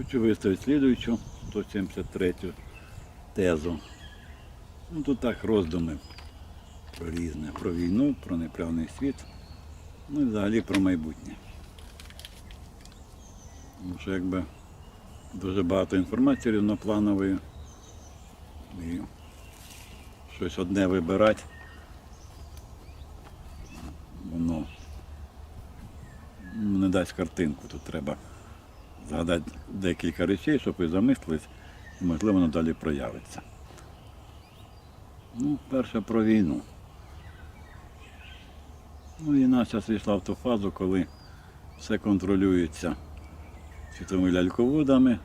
Хочу виставити слідуючу 173 тезу. Ну, тут так роздуми про різне, про війну, про неправний світ, ну і взагалі про майбутнє. Тому що якби дуже багато інформації рівнопланової і щось одне вибирати, воно не дасть картинку. Тут треба згадати декілька речей, щоб ви замислились, і можливо воно далі проявиться. Ну, перше про війну. Ну, війна зараз війшла в ту фазу, коли все контролюється світовими ляльководами,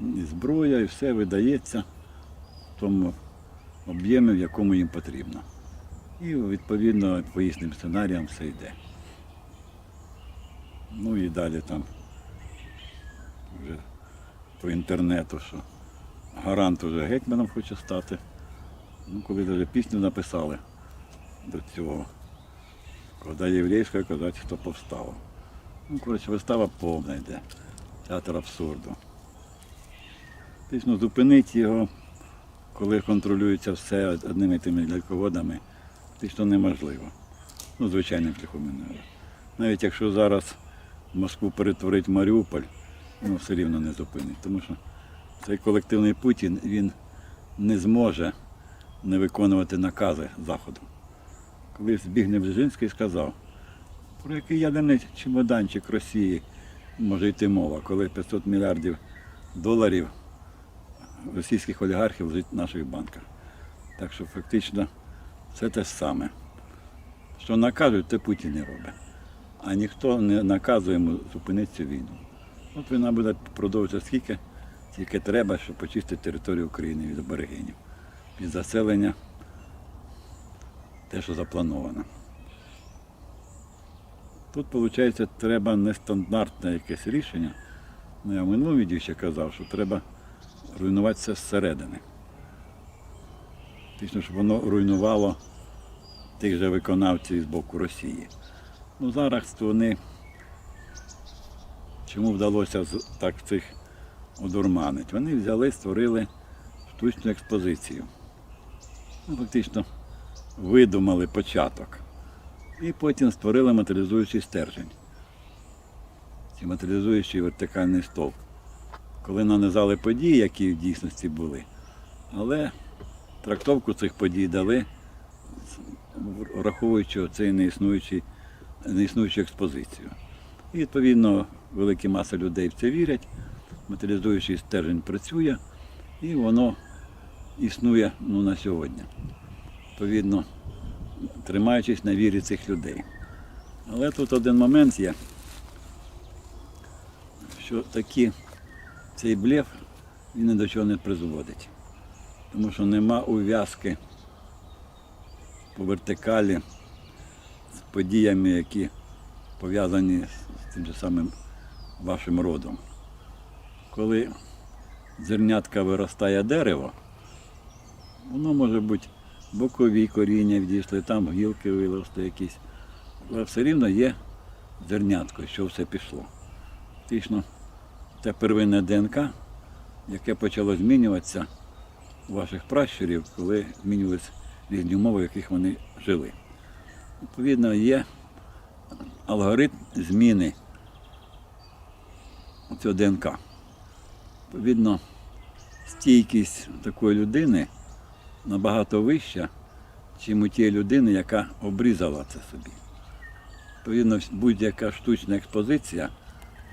і зброя, і все видається в тому об'ємі, в якому їм потрібно. І відповідно по їхнім сценаріям все йде. Ну і далі там вже по інтернету, що гарант уже гетьманом хоче стати. Ну, коли навіть пісню написали до цього. Коли єврейська казати, хто повстав. Ну, коротше, вистава повна йде. Театр абсурду. Фактично зупинити його, коли контролюється все одними тими ляльководами, фактично неможливо. Ну, звичайним шляхом. Навіть якщо зараз Москву перетворить Маріуполь, ну все рівно не зупинить. Тому що цей колективний Путін він не зможе не виконувати накази Заходу. Колись Збігнев Бжезинський сказав, про який ядерний чемоданчик Росії може йти мова, коли 500 мільярдів доларів російських олігархів лежить в наших банках. Так що фактично це те ж саме. Що накажуть, те Путін і робить. А ніхто не наказує йому зупинити цю війну. От війна буде продовжуватися скільки, тільки треба, щоб почистити територію України від аборигенів, від заселення, те, що заплановано. Тут, виходить, треба нестандартне якесь рішення. Ну, я в минулому відео ще казав, що треба руйнувати все зсередини. Фактично, щоб воно руйнувало тих же виконавців з боку Росії. Ну зараз вони чому вдалося так цих одурманити? Вони взяли, створили штучну експозицію. Ну, фактично видумали початок. І потім створили матеріалізуючий стержень. Чи матеріалізуючий вертикальний стовп. Коли нанизали події, які в дійсності були, але трактовку цих подій дали, враховуючи цей неіснуючу експозицію. І відповідно великі маси людей в це вірять, матеріалізуючий стержень працює, і воно існує ну, на сьогодні. Відповідно, тримаючись на вірі цих людей. Але тут один момент є, що такі, цей блеф він ні до чого не призводить. Тому що нема ув'язки по вертикалі з подіями, які пов'язані з тим же самим вашим родом. Коли зернятка виростає дерево, воно може бути бокові коріння відійшли, там гілки виросли якісь. Але все рівно є зернятко, що все пішло. Фактично, те первинне ДНК, яке почало змінюватися у ваших пращурів, коли змінювалися різні умови, в яких вони жили. Відповідно, є алгоритм зміни цього ДНК. Відповідно, стійкість такої людини набагато вища, ніж у тієї людини, яка обрізала це собі. Відповідно, будь-яка штучна експозиція,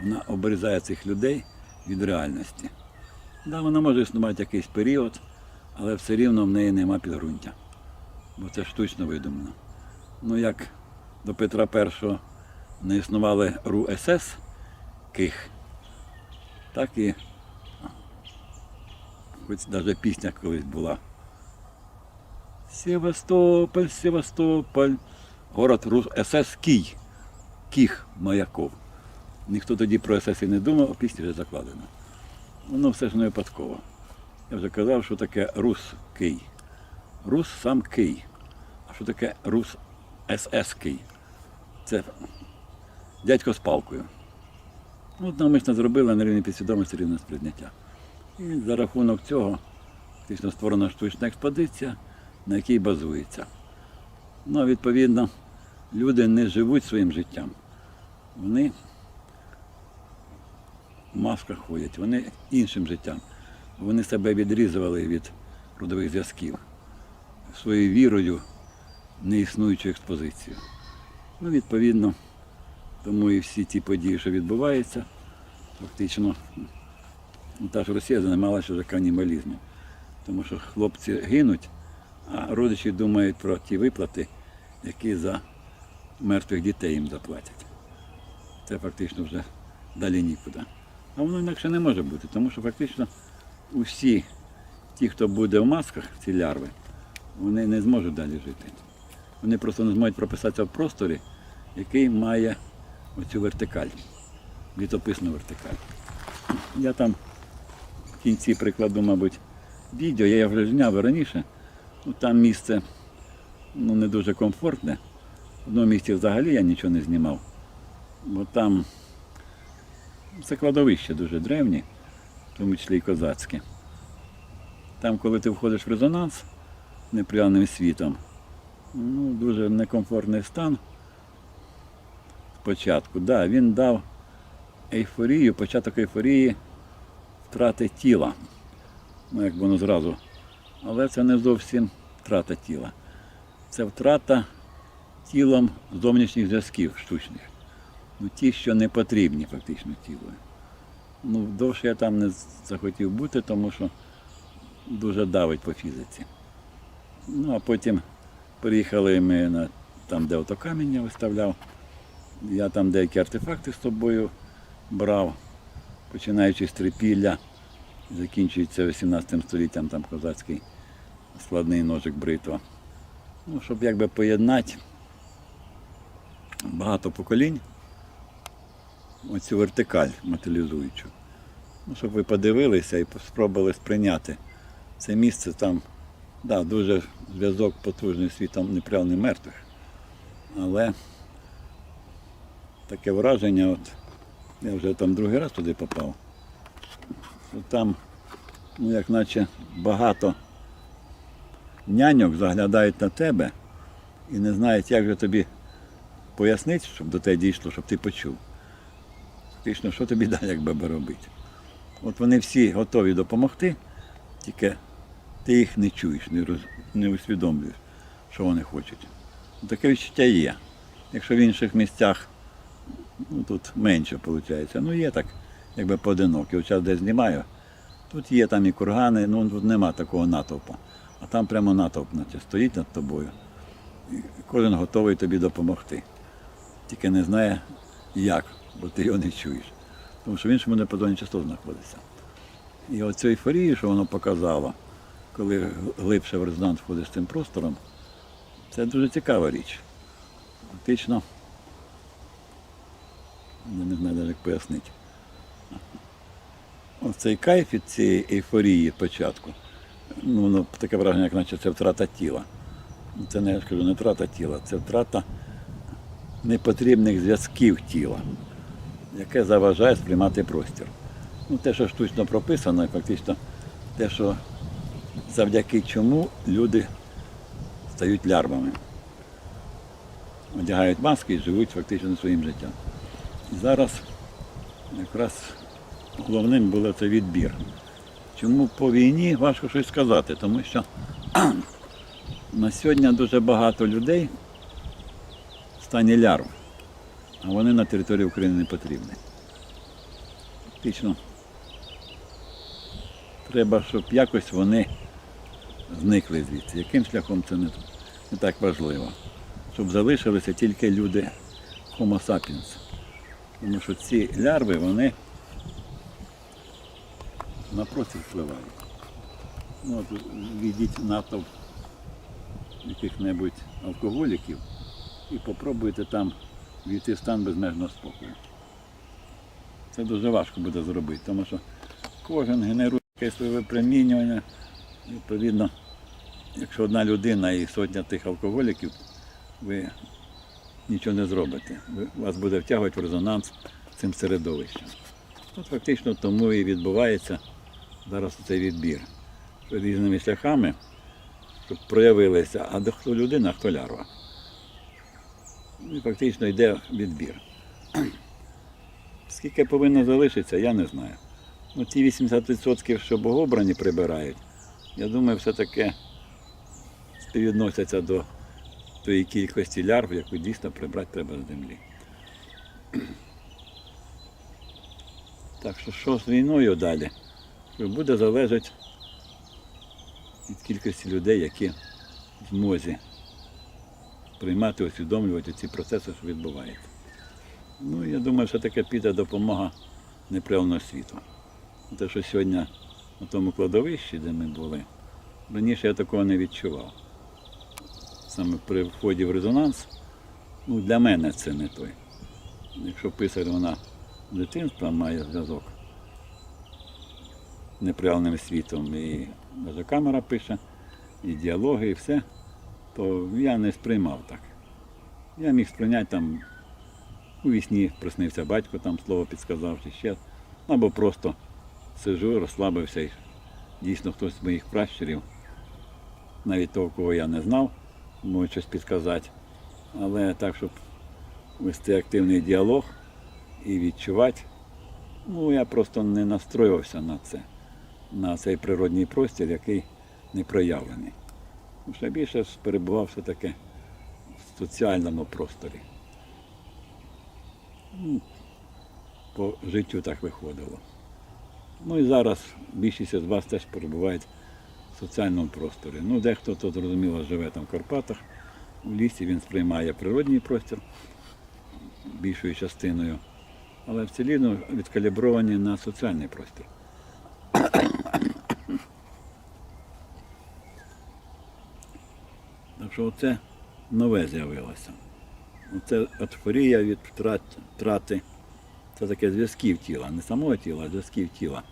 вона обрізає цих людей від реальності. Да, вона може існувати якийсь період, але все рівно в неї нема підґрунтя. Бо це штучно видумано. Ну як до Петра І не існували РУ СС Ких, так і хоч навіть пісня колись була. Севастополь, Севастополь, город Рус СС Кій, Кіх Маяков. Ніхто тоді про СС і не думав, а пісня вже закладена. Воно все ж не випадково. Я вже казав, що таке Рус Кий. Рус сам Кий. А що таке Рус СС Кий? Це дядько з палкою. Ну, навмисно зробили на рівні підсвідомості рівне сприйняття. І за рахунок цього фактично створена штучна експозиція, на якій базується. Ну, відповідно, люди не живуть своїм життям. Вони в масках ходять, вони іншим життям. Вони себе відрізували від родових зв'язків своєю вірою неіснуючу експозицію. Ну, відповідно, тому і всі ті події, що відбуваються, фактично, ну, та ж Росія займалася вже канібалізмом. Тому що хлопці гинуть, а родичі думають про ті виплати, які за мертвих дітей їм заплатять. Це фактично вже далі нікуди. А воно інакше не може бути, тому що фактично усі ті, хто буде в масках, ці лярви, вони не зможуть далі жити. Вони просто не зможуть прописатися в просторі, який має оцю вертикаль, літописну вертикаль. Я там в кінці прикладу, мабуть, відео, я його зняв раніше. Ну, там місце ну, не дуже комфортне. В одному місці взагалі я нічого не знімав. Бо там це кладовище дуже древнє, в тому числі і козацьке. Там, коли ти входиш в резонанс неприявним світом, ну, дуже некомфортний стан спочатку. Да, він дав ейфорію, початок ейфорії втрати тіла. Ну, як воно зразу. Але це не зовсім втрата тіла. Це втрата тілом зовнішніх зв'язків штучних. Ну, ті, що не потрібні фактично тілу. Ну, довше я там не захотів бути, тому що дуже давить по фізиці. Ну, а потім приїхали ми на там, де автокамінь я виставляв. Я там деякі артефакти з собою брав, починаючи з трипілля, закінчується 18 століттям там козацький складний ножик бритва. Ну, щоб якби поєднати багато поколінь, оцю вертикаль матеріалізуючу. Ну, щоб ви подивилися і спробували сприйняти це місце там, да, дуже зв'язок потужний світом непрявних мертвих. Але таке враження, от я вже там другий раз туди попав, що там, ну як наче багато няньок заглядають на тебе і не знають, як же тобі пояснити, щоб до тебе дійшло, щоб ти почув. Фактично, що тобі далі, як би робити. От вони всі готові допомогти, тільки ти їх не чуєш, не, роз, не усвідомлюєш, що вони хочуть. Таке відчуття є. Якщо в інших місцях ну, тут менше виходить. Ну є так, якби поодинокі. От час де знімаю, тут є там і кургани, ну тут нема такого натовпу. А там прямо натовп наче, стоїть над тобою. І кожен готовий тобі допомогти. Тільки не знає як, бо ти його не чуєш. Тому що в іншому диапазоні часто знаходиться. І оцю ейфорію, що воно показало, коли глибше в резонанс входиш з цим простором, це дуже цікава річ. Фактично, я не знаю як пояснити. Оцей кайф від цієї ейфорії початку, ну, воно таке враження, як наче це втрата тіла. Ну, Це не я ж кажу, не втрата тіла, це втрата непотрібних зв'язків тіла, яке заважає сприймати простір. Ну, те, що штучно прописано, фактично те, що завдяки чому люди стають лярвами. Одягають маски і живуть фактично своїм життям. Зараз якраз головним було це відбір. Чому по війні важко щось сказати, тому що на сьогодні дуже багато людей в стані лярв, а вони на території України не потрібні. Фактично, треба, щоб якось вони зникли звідси. Яким шляхом це не, не так важливо. Щоб залишилися тільки люди Homo sapiens. Тому що ці лярви, вони на простір впливають. Ну, от відіть натовп яких-небудь алкоголіків і попробуйте там війти в стан безмежного спокою. Це дуже важко буде зробити, тому що кожен генерує якесь своє випромінювання. Відповідно, якщо одна людина і сотня тих алкоголіків, ви нічого не зробите. Вас буде втягувати в резонанс цим середовищем. От фактично тому і відбувається зараз цей відбір. Різними шляхами, щоб проявилися, а хто людина, а хто лярва. Ну, І фактично йде відбір. Скільки повинно залишитися, я не знаю. Ну, ті 80%, що богобрані прибирають, я думаю, все-таки співвідносяться до тої кількості лярв, яку дійсно прибрати треба з землі. Так що що з війною далі? Буде залежати від кількості людей, які в змозі приймати, усвідомлювати ці процеси, що відбуваються. Ну, я думаю, що таке піде допомога непрямого світу. Те, що сьогодні на тому кладовищі, де ми були, раніше я такого не відчував. Саме при вході в резонанс, ну, для мене це не той. Якщо писар вона дитинства має зв'язок з непреальним світом, і навіть камера пише, і діалоги, і все, то я не сприймав так. Я міг сприйняти там у вісні приснився батько, там слово підсказав чи ще. Або просто сижу, розслабився і дійсно хтось з моїх пращурів, навіть того, кого я не знав, може щось підказати. Але так, щоб вести активний діалог і відчувати, ну я просто не настроювався на це, на цей природній простір, який не проявлений. Ще більше перебував все-таки в соціальному просторі. Ну, По життю так виходило. Ну і зараз більшість з вас теж перебувають соціальному просторі. Ну, дехто то зрозуміло живе там в Карпатах, у лісі він сприймає природній простір більшою частиною, але в ціліну відкалібровані на соціальний простір. Так що оце нове з'явилося. Це атфорія від втрат- втрати. Це таке зв'язків тіла, не самого тіла, а зв'язків тіла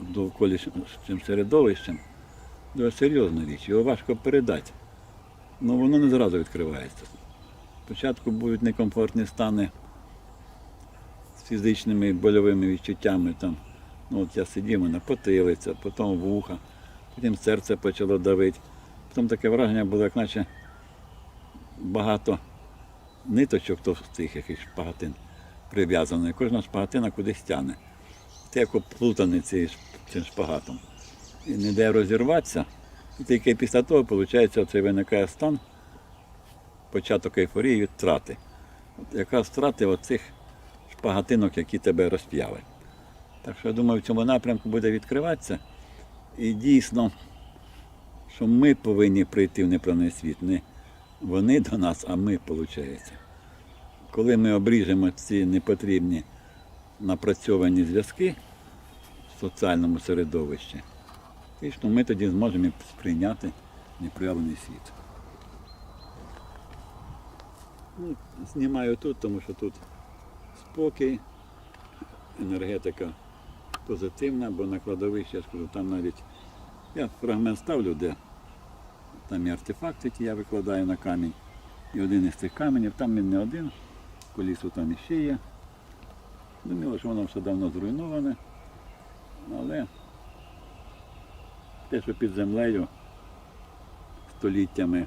довколишнім середовищем. Дуже серйозна річ, його важко передати. Ну воно не зразу відкривається. Спочатку будуть некомфортні стани з фізичними больовими відчуттями. Там, ну, от я сидів, мене потилиця, потім вуха, потім серце почало давити. Потім таке враження було, як наче багато ниточок товстих, якихось шпагатин прив'язано, кожна шпагатина кудись тягне. Ти як оплутаний цим шпагатом. Не де розірватися. І тільки після того, виходить, оцей виникає стан, початок ейфорії від втрати. От якраз втрати оцих шпагатинок, які тебе розп'яли. Так що я думаю, в цьому напрямку буде відкриватися. І дійсно, що ми повинні прийти в неправний світ. Не вони до нас, а ми, виходить. Коли ми обріжемо ці непотрібні напрацьовані зв'язки в соціальному середовищі, фактично ми тоді зможемо сприйняти непроявлений світ. Ну, знімаю тут, тому що тут спокій, енергетика позитивна, бо на кладовищі, я скажу, там навіть я фрагмент ставлю, де там є артефакти, які я викладаю на камінь. І один із цих каменів, там він не один, колісо там іще є. Думаю, що воно все давно зруйноване, але те, що під землею століттями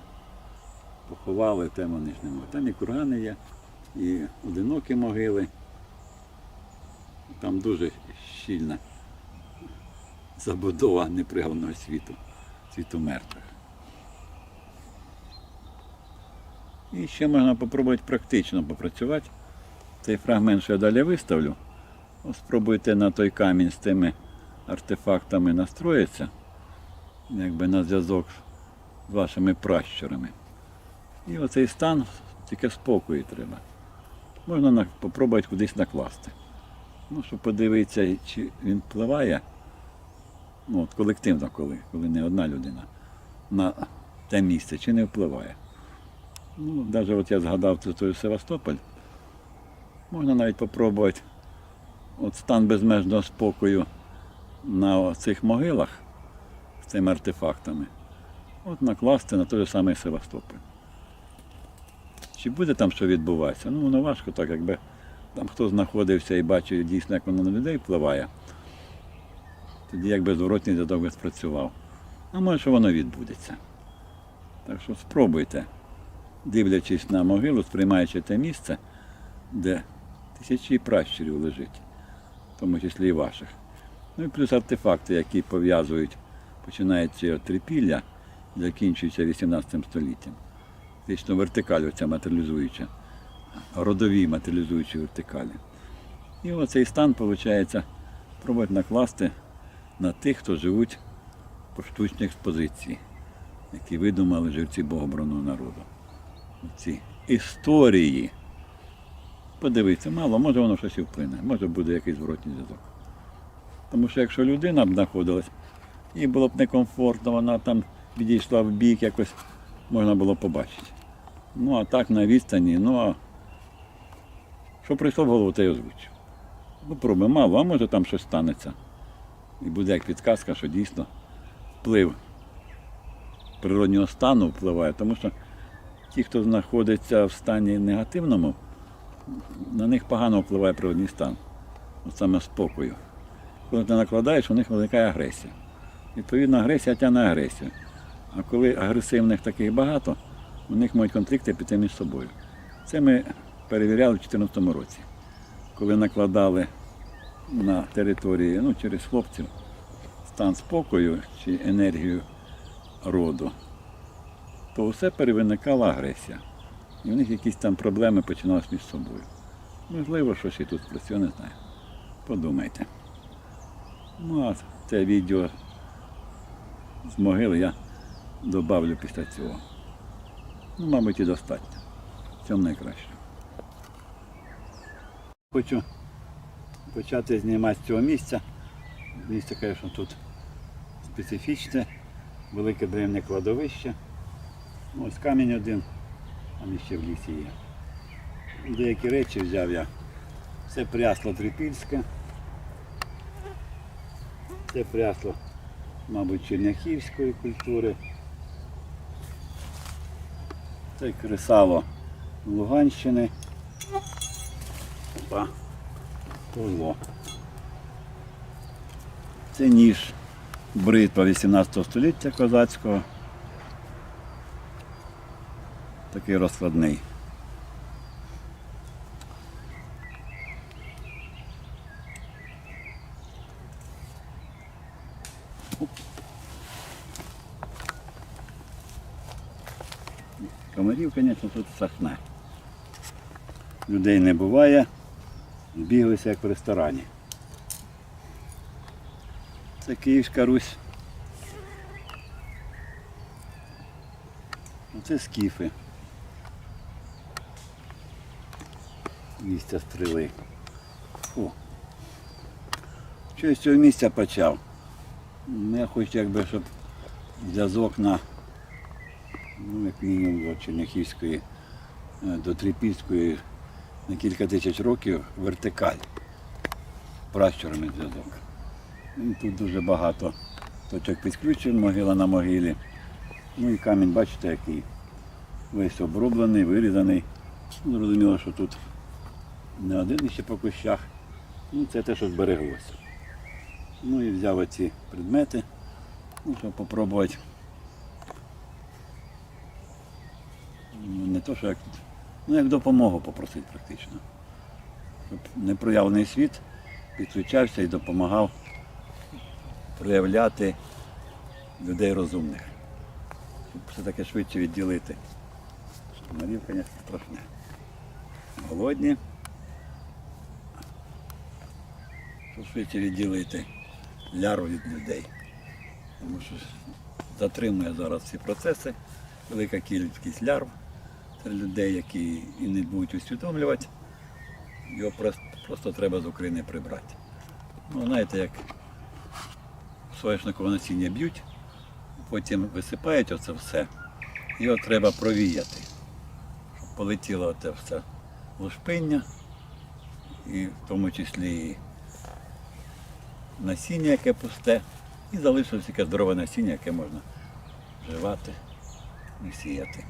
поховали, те вони ж не можуть. Там і кургани є, і одинокі могили. Там дуже щільна забудова непригланого світу, світу мертвих. І ще можна спробувати практично попрацювати. Цей фрагмент, що я далі виставлю, спробуйте на той камінь з тими артефактами настроїтися, якби на зв'язок з вашими пращурами. І оцей стан тільки спокою треба. Можна на- попробувати кудись накласти. Ну, щоб подивитися, чи він впливає, ну, от колективно, коли, коли не одна людина, на те місце, чи не впливає. Ну, навіть от я згадав це той Севастополь. Можна навіть спробувати от стан безмежного спокою на цих могилах цими артефактами. От накласти на той самий Севастополь. Чи буде там що відбуватися? Ну, воно важко так, якби там хто знаходився і бачив дійсно, як воно на людей впливає, тоді якби зворотній би спрацював. А може, що воно відбудеться. Так що спробуйте, дивлячись на могилу, сприймаючи те місце, де тисячі пращурів лежить, в тому числі і ваших. Ну і плюс артефакти, які пов'язують, починаючи від трипілля, і закінчуються 18 століттям. Фактично вертикаль оця матеріалізуюча, родові матеріалізуючі вертикалі. І оцей стан, виходить, пробують накласти на тих, хто живуть по штучній експозиції, які видумали живці богобраного народу. Ці історії. Подивіться, мало, може воно щось і вплине, може буде якийсь зворотній зв'язок. Тому що якщо людина б знаходилась, їй було б некомфортно, вона там відійшла в бік, якось можна було побачити. Ну а так на відстані, ну а що прийшло в голову, те й озвучив. Ну, проби мало, а може там щось станеться. І буде як підказка, що дійсно вплив природнього стану впливає, тому що ті, хто знаходиться в стані негативному, на них погано впливає природний стан. От саме спокою. Коли ти накладаєш, у них виникає агресія. Відповідно, агресія тягне агресію. А коли агресивних таких багато, у них можуть конфлікти піти між собою. Це ми перевіряли в 2014 році, коли накладали на території ну, через хлопців стан спокою чи енергію роду, то все перевиникала агресія. І в них якісь там проблеми починалися між собою. Можливо, щось і тут працює, не знаю. Подумайте. Ну, а це відео з могили я добавлю після цього. Ну, мабуть, і достатньо. Цьому найкраще. Хочу почати знімати з цього місця. Місце, звісно, тут специфічне, велике древнє кладовище. Ну, Ось камінь один, там ще в лісі є. Деякі речі взяв я. Це прясло трипільське. Це прясло, мабуть, черняхівської культури. Це кресало Луганщини. Опа. Павло. Це ніж бритва 18 століття козацького. Такий розкладний. Комарів, звісно, тут сахне. Людей не буває, біглися як в ресторані. Це Київська Русь. Оце скіфи. Місця стріли. Фу. Що я з цього місця почав? Ну, Я хочу, якби, щоб зв'язок на ну, як мінімум до Черняхівської, е, до Трипільської на кілька тисяч років вертикаль. Пращурами зв'язок. Тут дуже багато точок підключень, могила на могилі. Ну і камінь, бачите, який весь оброблений, вирізаний. Ну, Зрозуміло, що тут не один ще по кущах. Ну, це те, що збереглося. Ну і взяв оці предмети, ну, щоб попробувати. Ну, Не то, що як, ну, як допомогу попросити практично. Щоб непроявлений світ підключався і допомагав проявляти людей розумних. Щоб все таке швидше відділити. Комарів, звісно, страшне. Голодні. Щоб швидше відділити ляру від людей. Тому що затримує зараз ці процеси, велика кількість лярв серед людей, які і не будуть усвідомлювати. Його просто, просто треба з України прибрати. Ну, знаєте, як соняшникове насіння б'ють, потім висипають оце все, його треба провіяти, щоб полетіло це все лушпиння, і в тому числі насіння, яке пусте, і залишилось таке здорове насіння, яке можна вживати і сіяти.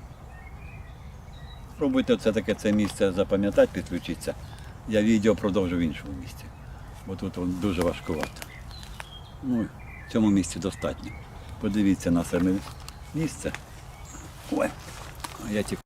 Спробуйте це таке це місце запам'ятати, підключитися. я відео продовжу в іншому місці. Бо тут дуже важкувато. Ну, в цьому місці достатньо. Подивіться на саме місце. Ой, я ті